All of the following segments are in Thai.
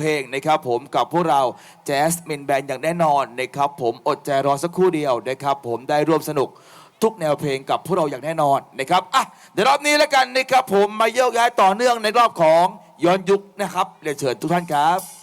เพลงนะครับผมกับพวกเราแจ๊สมินแบนอย่างแน่นอนนะครับผมอดใจรอสักครู่เดียวนะครับผมได้ร่วมสนุกทุกแนวเพลงกับพวกเราอย่างแน่นอนนะครับอะเดี๋ยวรอบนี้แล้วกันนะครับผมมาโยกย้ายต่อเนื่องในรอบของย้อนยุคนะครับเรียนเชิญทุกท่านครับ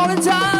All falling time.